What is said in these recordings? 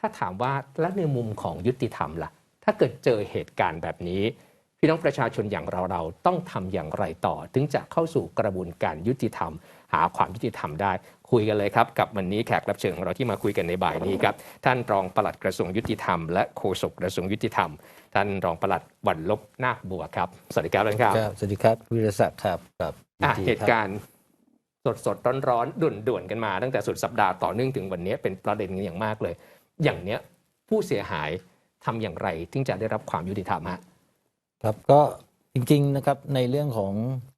ถ้าถามว่าแล้วในมุมของยุติธรรมล่ะ ถ้าเกิดเจอเหตุการณ์แบบนี้ พี่น้องประชาชนอย่างเราเราๆต้องทำอย่างไรต่อ ถึงจะเข้าสู่กระบวนการยุติธรรม หาความยุติธรรมได้ คุยกันเลยครับกับวันนี้แขกรับเชิญของเราที่มาคุยกันในบ่ายนี้ครับท่านรองปลัดกระทรวงยุติธรรมและโฆษกกระทรวงยุติธรรม ท่านรองปลัดวันลบนาคบัวครับสวัสดีครับท่านครับครับสวัสดีครับวิรศักดิ์ครับครับอะยินดีเหตุครับการณ์สดสดร้อนร้อนๆด่วนด่วนๆกันมาตั้งแต่สุดสัปดาห์ต่อเนื่องถึงวันนี้เป็นประเด็นกันอย่างมากเลย อย่างเนี้ยผู้เสียหายทำอย่างไรถึงจะได้รับความยุติธรรมฮะครับก็จริงๆนะครับในเรื่องของ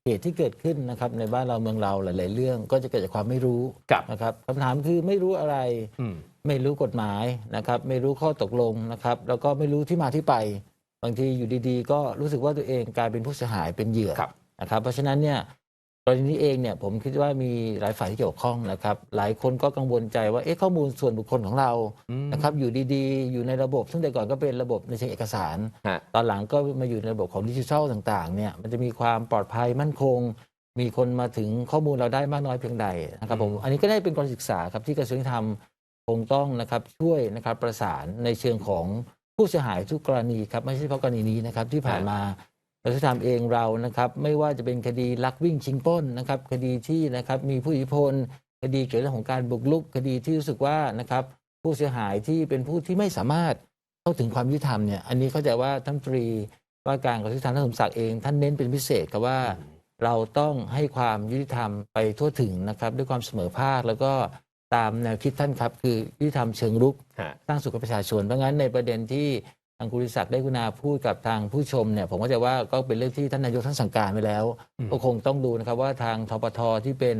เหตุที่เกิดขึ้นนะครับในบ้านเราเมืองเราหลาย ๆ เรื่องก็จะเกิดจากความไม่รู้กับนะครับคำถามคือไม่รู้อะไรอืมไม่รู้กฎหมายนะครับไม่รู้ข้อตกลงนะครับแล้วก็ไม่รู้ที่มาที่ไป บางทีอยู่ดีๆ ก็รู้สึกว่าตัวเองกลายเป็นผู้เสียหายเป็นเหยื่อครับนะครับเพราะฉะนั้นเนี่ย กรณีนี้เองเนี่ยผมคิดว่ามีหลายฝ่ายที่เกี่ยวข้องนะครับ หลายคนก็กังวลใจว่าเอ๊ะข้อมูลส่วนบุคคลของเราอืมนะครับอยู่ดีๆ อยู่ในระบบ ซึ่งแต่ก่อนก็เป็นระบบในเชิงเอกสารฮะตอนหลังก็มาอยู่ในระบบของดิจิทัลต่างๆเนี่ยมันจะมีความปลอดภัยมั่นคง มีคนมาถึงข้อมูลเราได้มากน้อยเพียงใดนะครับผมอันนี้ก็ได้เป็นกรณีศึกษาครับที่กระทรวงยุติธรรมคงต้องนะครับช่วยนะครับประสานในเชิงของผู้เสียหายทุกกรณีครับไม่ใช่เฉพาะกรณีนี้นะครับที่ผ่านมา กระทรวงยุติธรรมเองเรานะครับไม่ว่าจะเป็นคดีลักวิ่งชิงปล้นนะครับคดีที่นะครับมีผู้อิทธิพล คดีเกี่ยวกับเรื่องของการบุกรุก คดีที่รู้สึกว่านะครับผู้เสียหายที่เป็นผู้ที่ไม่สามารถเข้าถึงความยุติธรรมเนี่ยอันนี้เข้าใจว่าท่านตรีว่าการกระทรวงยุติธรรมท่านสมศักดิ์เองท่านเน้นเป็นพิเศษครับว่าเราต้องให้ความยุติธรรมไปทั่วถึงนะครับด้วยความเสมอภาคแล้วก็ตามแนวคิดท่านครับ คือยุติธรรมเชิงรุกฮะสร้างสุขกับประชาชนเพราะงั้นในประเด็นที่ ทางคุณศักดิ์ได้กุณาพูดกับทางผู้ชมเนี่ยผมก็จะว่าก็เป็นเรื่องที่ท่านนายกท่านสั่งการไปแล้วอืมก็คงต้องดูนะครับว่าทางทปทที่เป็น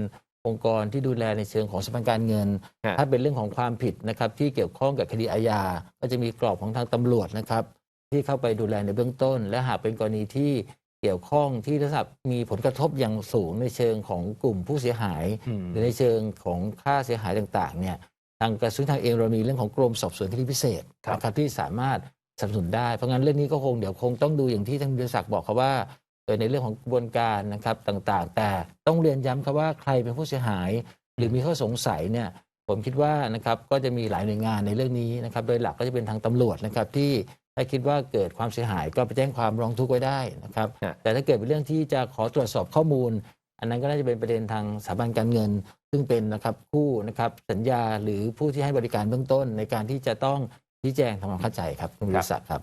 องค์กรที่ดูแลในเชิงของสถาบันการเงิน ฮะ ถ้าเป็นเรื่องของความผิดนะครับที่เกี่ยวข้องกับคดีอาญาก็จะมีกรอบของทางตำรวจนะครับ ที่เข้าไปดูแลในเบื้องต้น และหากเป็นกรณีที่เกี่ยวข้องที่ระดับมีผลกระทบอย่างสูงในเชิงของกลุ่มผู้เสียหาย อืม หรือในเชิงของค่าเสียหายต่างๆเนี่ยทางกระทรวงทางเองเรามีเรื่องของกรมสอบสวนคดีพิเศษครับ นะครับที่สามารถ สนับสนุนได้ เพราะงั้นเรื่องนี้ก็คงเดี๋ยวคงต้องดูอย่างที่ท่านบริษักดิ์บอกครับว่าเอ่อในเรื่องของกระบวนการนะครับต่างๆ แต่ต้องเรียนย้ำครับว่าใครเป็นผู้เสียหาย หรือมีข้อสงสัยเนี่ยผมคิดว่านะครับก็จะมีหลายหน่วยงานในเรื่องนี้นะครับโดยหลักก็จะเป็นทางตำรวจนะครับที่ถ้าคิดว่าเกิดความเสียหายก็ไปแจ้งความร้องทุกข์ไว้ได้นะครับฮะแต่ถ้าเกิดเป็นเรื่องที่จะขอตรวจสอบข้อมูล อันนั้นก็น่าจะเป็นประเด็นทางสถาบันการเงิน ซึ่งเป็นนะครับผู้นะครับสัญญาหรือผู้ที่ให้บริการเบื้องต้นในการที่จะต้อง ชี้แจงทำความเข้าใจครับคุณวิศักดิ์ครับ